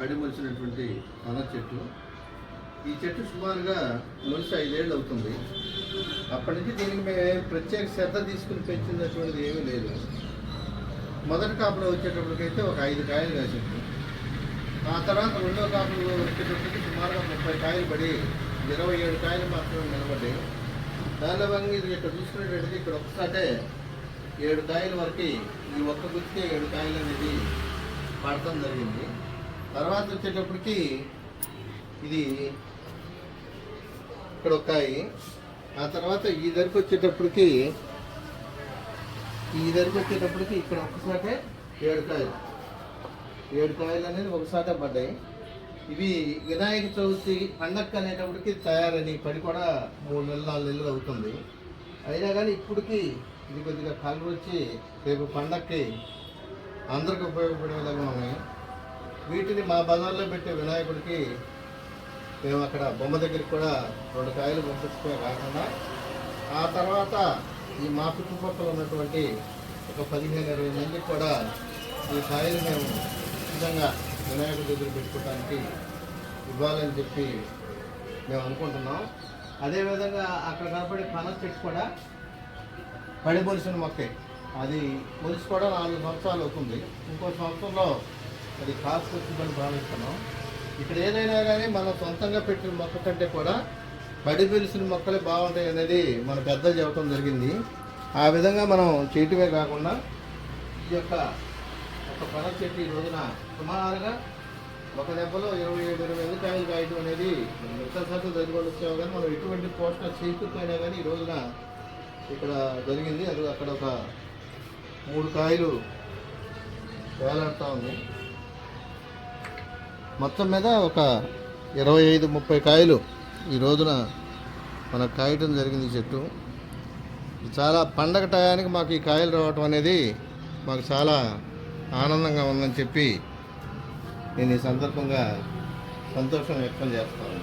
పడి మొలిచినటువంటి పన చెట్టు. ఈ చెట్టు సుమారుగా మొలిసి ఐదేళ్ళు అవుతుంది. అప్పటి నుంచి దీనికి మేము ప్రత్యేక శ్రద్ధ తీసుకుని పెంచినటువంటిది ఏమీ లేదు. మొదటి కాపులో వచ్చేటప్పటికైతే ఒక ఐదు కాయలు కాసింది ఆ తర్వాత రెండో కాపులో వచ్చేటప్పటికి సుమారుగా ముప్పై కాయలు పడి ఇరవై ఏడు కాయలు మాత్రమే నిలబడ్డాయి. దానిలో వంగి ఇది ఇక్కడ చూసుకునేటట్టు ఇక్కడ ఒక్కసాటే ఏడు కాయల వరకు ఈ ఒక్క గుర్తికే ఏడు కాయలు అనేది పడటం జరిగింది. తర్వాత వచ్చేటప్పటికి ఇది ఇక్కడ ఒకాయి ఆ తర్వాత ఈ ధరకు వచ్చేటప్పటికి ఈ ధరకు వచ్చేటప్పటికి ఇక్కడ ఒక్కసాటే ఏడు కాయలు. ఏడు కాయలు అనేది ఒకసాటే పడ్డాయి. ఇవి వినాయక చవితి పండక్కి అనేటప్పటికి తయారని పడి కూడా మూడు నెలలు నాలుగు నెలలు అవుతుంది. అయినా కానీ ఇప్పటికి ఇది కొద్దిగా కాలు వచ్చి రేపు పండక్కి అందరికి ఉపయోగపడే విధంగా ఉన్నాయి. వీటిని మా బజార్లో పెట్టే వినాయకుడికి మేము అక్కడ బొమ్మ దగ్గరికి కూడా రెండు కాయలు పంపించుకునే కాకుండా ఆ తర్వాత ఈ మా చుట్టుపక్కల ఉన్నటువంటి ఒక పదిహేను ఇరవై మందికి కూడా ఈ కాయలు మేము నిజంగా వినాయకుడి దగ్గర పెట్టుకోవడానికి ఇవ్వాలని చెప్పి మేము అనుకుంటున్నాం. అదేవిధంగా అక్కడ కనపడే పనస చెట్టు కూడా పడి మొలిసిన మొక్కే. అది మొలిసి కూడా నాలుగు సంవత్సరాలు అవుతుంది. ఇంకో సంవత్సరంలో అది కాస్ట్ వచ్చిందని భావిస్తున్నాం. ఇక్కడ ఏదైనా కానీ మనం సొంతంగా పెట్టిన మొక్క కంటే కూడా పడి పిలిచిన మొక్కలే బాగుంటాయి అనేది మన పెద్దలు చెప్పడం జరిగింది. ఆ విధంగా మనం చేయటమే కాకుండా ఈ యొక్క ఒక పన చెట్టు ఈ రోజున సుమారుగా ఒక దెబ్బలో ఇరవై ఏడు ఇరవై ఐదు కాయలు కాయటం అనేది మిగతా శాతం జరిగి వచ్చావు కానీ మనం ఎటువంటి పోషణ చేయకపోయినా కానీ ఈ రోజున ఇక్కడ జరిగింది. అది అక్కడ ఒక మూడు కాయలు వేలాడుతూ ఉంది. మొత్తం మీద ఒక ఇరవై ఐదు ముప్పై కాయలు ఈ రోజున మనకు కాయటం జరిగింది ఈ చెట్టు. చాలా పండగ టయానికి మాకు ఈ కాయలు రావటం అనేది మాకు చాలా ఆనందంగా ఉందని చెప్పి నేను ఈ సందర్భంగా సంతోషం వ్యక్తం చేస్తాను